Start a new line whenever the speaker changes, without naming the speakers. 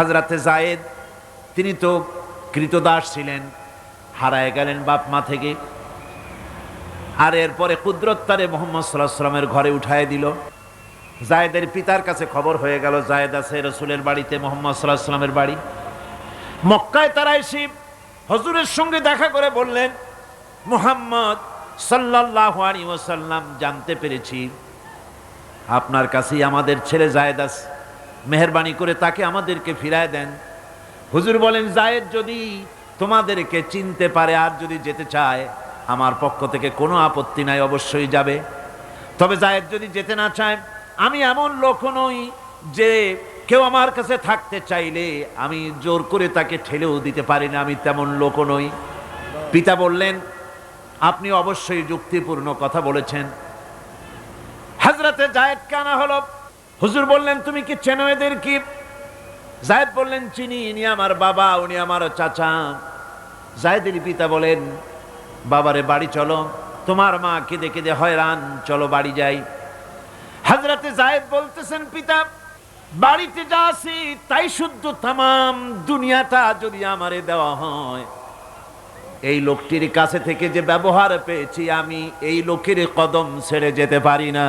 হাজরাতে জায়েদ তিনি তো কৃতদাস ছিলেন, হারায় গেলেন বাপ মা থেকে। আর এরপরে কুদরত্তারে মোহাম্মদ সাল্লাহ সাল্লামের ঘরে উঠায় দিল। জায়েদের পিতার কাছে খবর হয়ে গেল জায়েদ আছে রসুলের বাড়িতে, মোহাম্মদ সাল্লাহ সাল্লামের বাড়ি। মক্কায় তারা এসে হজুরের সঙ্গে দেখা করে বললেন, মোহাম্মদ সাল্লাহ আলী ওসাল্লাম জানতে পেরেছি, আপনার কাছেই আমাদের ছেলে জায়েদ আছে। মেহরবানি করে তাকে আমাদেরকে ফিরায় দেন। হুজুর বলেন, জায়েদ, যদি তোমাদেরকে চিনতে পারে আর যদি যেতে চায়, আমার পক্ষ থেকে কোনো আপত্তি নাই, অবশ্যই যাবে। তবে জায়েদ যদি যেতে না চায়, আমি এমন লোক নই যে কেউ আমার কাছে থাকতে চাইলে আমি জোর করে তাকে ঠেলেও দিতে পারি না, আমি তেমন লোক নই। পিতা বললেন, আপনি অবশ্যই যুক্তিপূর্ণ কথা বলেছেন। হাজরাতে জায়েদ কানা হলো হুজুর বললেন, তুমি কি চেনো এদের কি? জায়েদ বললেন, চিনি, ইনি আমার বাবা, উনি আমার চাচা। জায়েদের পিতা বলেন, বাবারে, বাড়ি চলো। তোমার মা কেঁদে কেঁদে হয়রান, চলো বাড়ি যাই। হাজরাতে জায়েদ বলতেছেন, পিতা, বাড়িতে যা আছি, তাই শুদ্ধ, তামাম দুনিয়াটা যদি আমারে দেওয়া হয়। এই লোকটির কাছে থেকে যে ব্যবহার পেয়েছি, আমি এই লোকের কদম ছেড়ে যেতে পারি না।